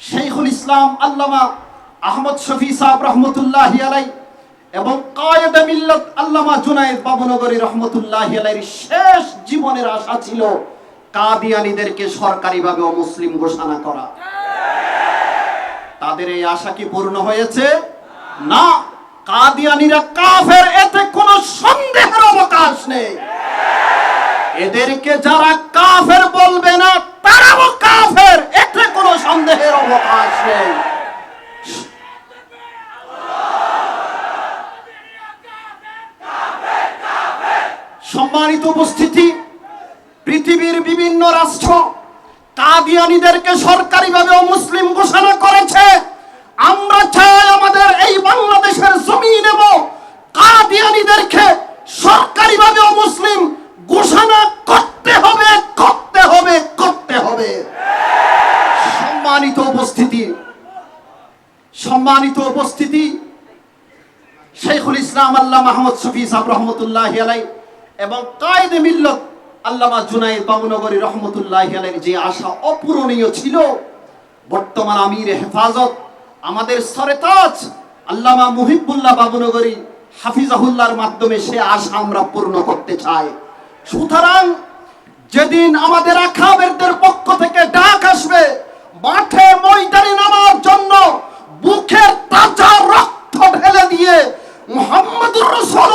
শেখুল ইসলাম আল্লামা আহমদ শফি সাহেব রহমতুল্লাহ আলাই এবং কায়েদ মিল্লত আল্লামা জুনায়েদ বাবুনগরী রহমতুল্লাহ আলাইয়ের শেষ জীবনের আশা ছিল কাদিয়ানীদেরকে সরকারিভাবে অমুসলিম ঘোষণা করা। তাদের এই আশা কি পূর্ণ হয়েছে? না। কাদিয়ানিরা কাফের, এতে কোনো সন্দেহের অবকাশ নেই। এদেরকে যারা কাফের বলবে না তারাও কাফের এতে কোনো সন্দেহের অবকাশ নেই সম্মানিত উপস্থিতি, পৃথিবীর বিভিন্ন রাষ্ট্র কাদিয়ানীদেরকে সরকারিভাবে মুসলিম ঘোষণা করেছে, আমরা চাই আমাদের এই বাংলাদেশের জমিন এবং কাদিয়ানীদেরকে সরকারিভাবে মুসলিম ঘোষণা করতে হবে করতে হবে করতে হবে। সম্মানিত উপস্থিতি সম্মানিত উপস্থিতি, শেখুল ইসলাম আল্লাহ মাহমদ শফি সাহেব রহমতুল্লাহ আলাই এবং কায়দে মিল্লত আল্লামা জুনাইদ বাবুনগরী রহমতুল্লাহ আলের যে আশা অপূরণীয় ছিল, বর্তমান আমির হেফাজত, আমাদের সরেতাজ আল্লামা মুহিবুল্লাহ বাবুনগরী হাফিজাহুল্লার মাধ্যমে সে আশা আমরা পূর্ণ করতে চাই। সুতরাং যেদিন আমাদের আখাবেরদের পক্ষ থেকে ডাক আসবে, মাঠে ময়দানে নামার জন্য বুকের তাজা রক্ত ঢেলে দিয়ে মোহাম্মদুর রসুল